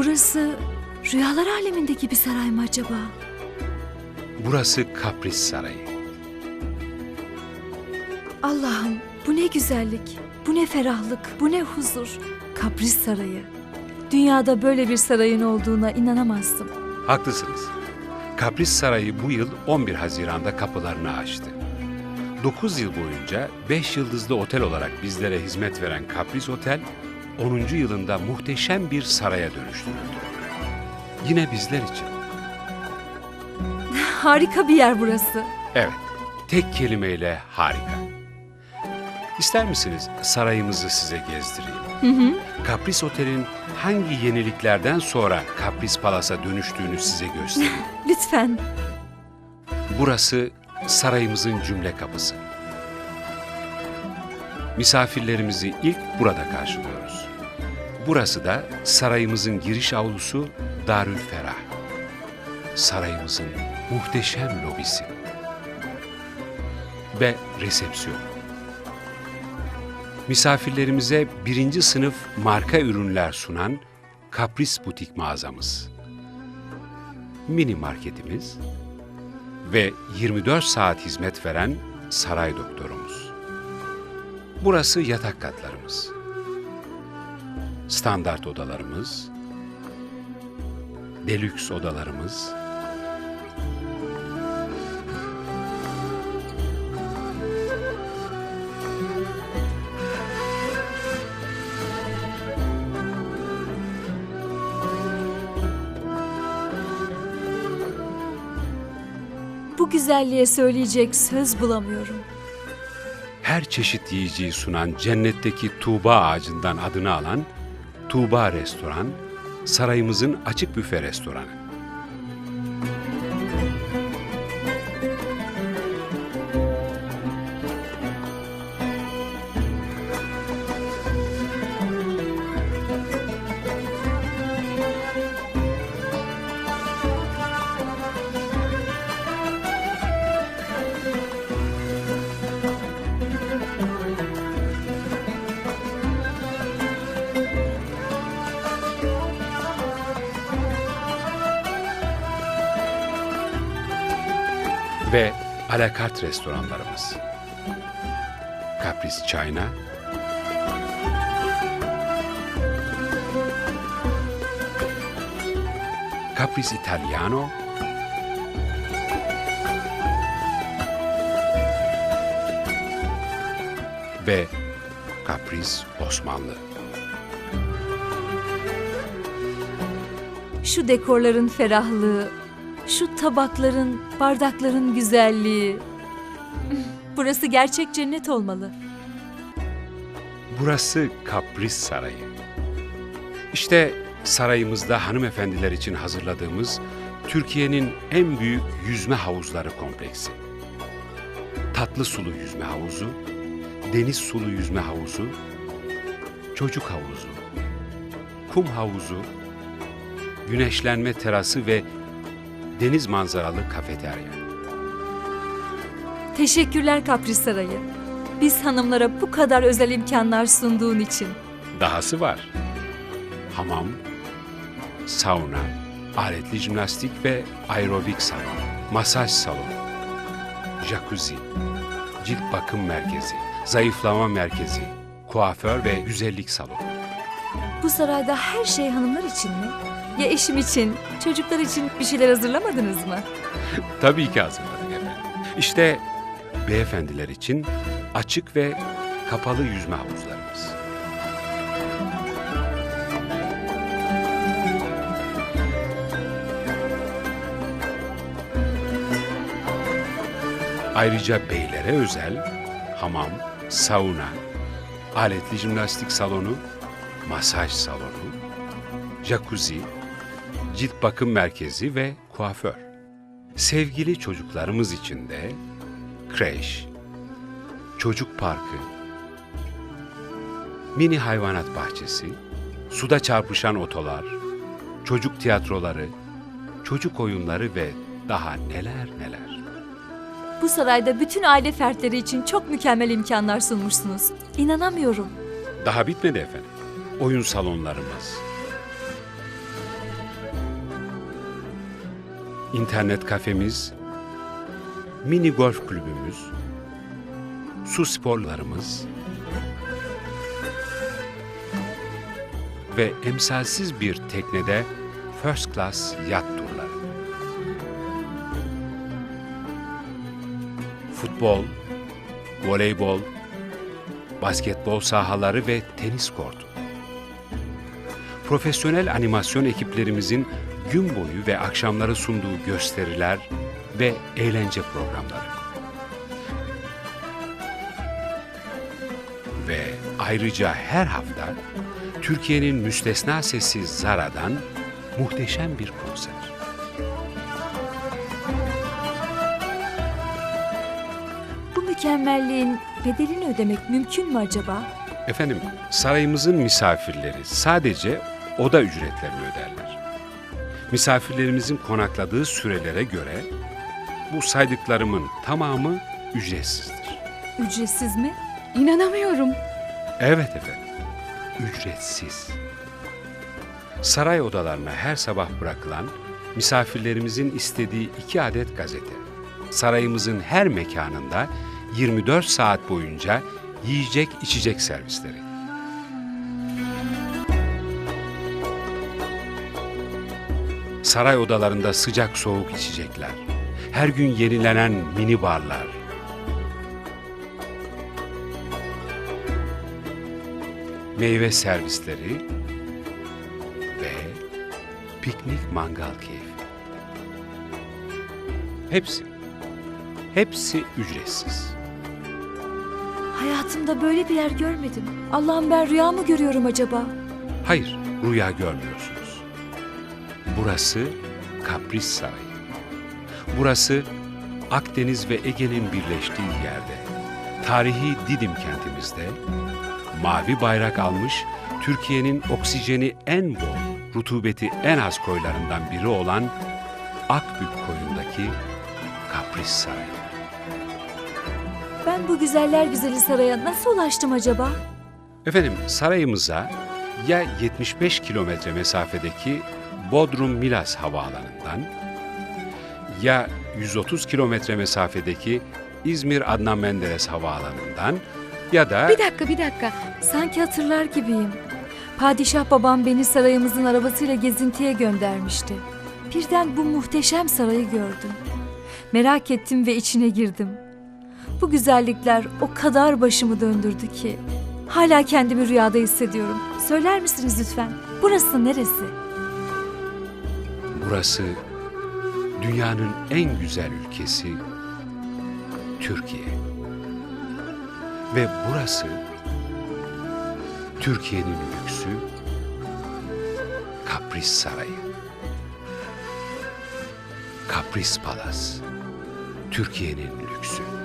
Burası rüyalar alemindeki bir saray mı acaba? Burası Kapris Sarayı. Allah'ım bu ne güzellik, bu ne ferahlık, bu ne huzur. Kapris Sarayı. Dünyada böyle bir sarayın olduğuna inanamazdım. Haklısınız. Kapris Sarayı bu yıl 11 Haziran'da kapılarını açtı. 9 yıl boyunca 5 yıldızlı otel olarak bizlere hizmet veren Kapris Otel, 10. yılında muhteşem bir saraya dönüştürüldü. Yine bizler için. Harika bir yer burası. Evet, tek kelimeyle harika. İster misiniz sarayımızı size gezdireyim? Hı hı. Kapris Otel'in hangi yeniliklerden sonra Kapris Palas'a dönüştüğünü size göstereyim. Lütfen. Burası sarayımızın cümle kapısı. Misafirlerimizi ilk burada karşılıyoruz. Burası da sarayımızın giriş avlusu Darül Ferah. Sarayımızın muhteşem lobisi. Ve resepsiyon. Misafirlerimize birinci sınıf marka ürünler sunan Kapris Butik mağazamız. Mini marketimiz ve 24 saat hizmet veren saray doktorumuz. Burası yatak katlarımız. Standart odalarımız, delüks odalarımız, Bu güzelliğe söyleyecek söz bulamıyorum. her çeşit yiyeceği sunan cennetteki Tuğba ağacından adını alan Tuğba Restoran, sarayımızın açık büfe restoranı. Ve alakart restoranlarımız. Kapris China, Kapris Italiano, ve Kapris Osmanlı. Şu dekorların ferahlığı, şu tabakların, bardakların güzelliği. Burası gerçek cennet olmalı. Burası Kapris Sarayı. İşte sarayımızda hanımefendiler için hazırladığımız Türkiye'nin en büyük yüzme havuzları kompleksi. Tatlı sulu yüzme havuzu, deniz sulu yüzme havuzu, çocuk havuzu, kum havuzu, güneşlenme terası ve deniz manzaralı kafeterya. Teşekkürler Kapris Sarayı. Biz hanımlara bu kadar özel imkanlar sunduğun için. Dahası var. Hamam, sauna, aletli jimnastik ve aerobik salon, masaj salonu, jacuzzi, cilt bakım merkezi, zayıflama merkezi, kuaför ve güzellik salonu. Bu sarayda her şey hanımlar için mi? Ya eşim için, çocuklar için bir şeyler hazırlamadınız mı? Tabii ki hazırladık efendim. İşte beyefendiler için açık ve kapalı yüzme havuzlarımız. Ayrıca beylere özel hamam, sauna, aletli jimnastik salonu, masaj salonu, jacuzzi, cilt bakım merkezi ve kuaför. Sevgili çocuklarımız için de kreş, çocuk parkı, mini hayvanat bahçesi, suda çarpışan otolar, çocuk tiyatroları, çocuk oyunları ve daha neler neler. Bu sarayda bütün aile fertleri için çok mükemmel imkanlar sunmuşsunuz. İnanamıyorum. Daha bitmedi efendim. Oyun salonlarımız, internet kafemiz, mini golf kulübümüz, su sporlarımız ve emsalsiz bir teknede first class yat turları. Futbol, voleybol, basketbol sahaları ve tenis kortu. Profesyonel animasyon ekiplerimizin gün boyu ve akşamları sunduğu gösteriler ve eğlence programları. Ve ayrıca her hafta Türkiye'nin müstesna sesi Zara'dan muhteşem bir konser. Bu mükemmelliğin bedelini ödemek mümkün mü acaba? Efendim, sarayımızın misafirleri sadece oda ücretlerini öderler. Misafirlerimizin konakladığı sürelere göre bu saydıklarımın tamamı ücretsizdir. Ücretsiz mi? İnanamıyorum. Evet efendim, ücretsiz. Saray odalarına her sabah bırakılan misafirlerimizin istediği iki adet gazete. Sarayımızın her mekanında 24 saat boyunca yiyecek içecek servisleri. Saray odalarında sıcak soğuk içecekler. Her gün yenilenen mini barlar. Meyve servisleri ve piknik mangal keyfi. Hepsi, hepsi ücretsiz. Hayatımda böyle bir yer görmedim. Allah'ım ben rüya mı görüyorum acaba? Hayır, rüya görmüyorsunuz. Burası Kapris Sarayı. Burası Akdeniz ve Ege'nin birleştiği yerde. Tarihi Didim kentimizde mavi bayrak almış Türkiye'nin oksijeni en bol, rutubeti en az koylarından biri olan Akbük koyundaki Kapris Sarayı. Ben bu güzeller güzeli saraya nasıl ulaştım acaba? Efendim sarayımıza ya 75 kilometre mesafedeki Bodrum Milas Havaalanı'ndan ya 130 kilometre mesafedeki İzmir Adnan Menderes Havaalanı'ndan ya da Bir dakika bir dakika. Sanki hatırlar gibiyim. Padişah babam beni sarayımızın arabasıyla gezintiye göndermişti. Birden bu muhteşem sarayı gördüm. Merak ettim ve içine girdim. Bu güzellikler o kadar başımı döndürdü ki. Hala kendimi rüyada hissediyorum. Söyler misiniz lütfen? Burası neresi? Burası dünyanın en güzel ülkesi Türkiye. Ve burası Türkiye'nin lüksü Kapris Sarayı. Kapris Palas. Türkiye'nin lüksü.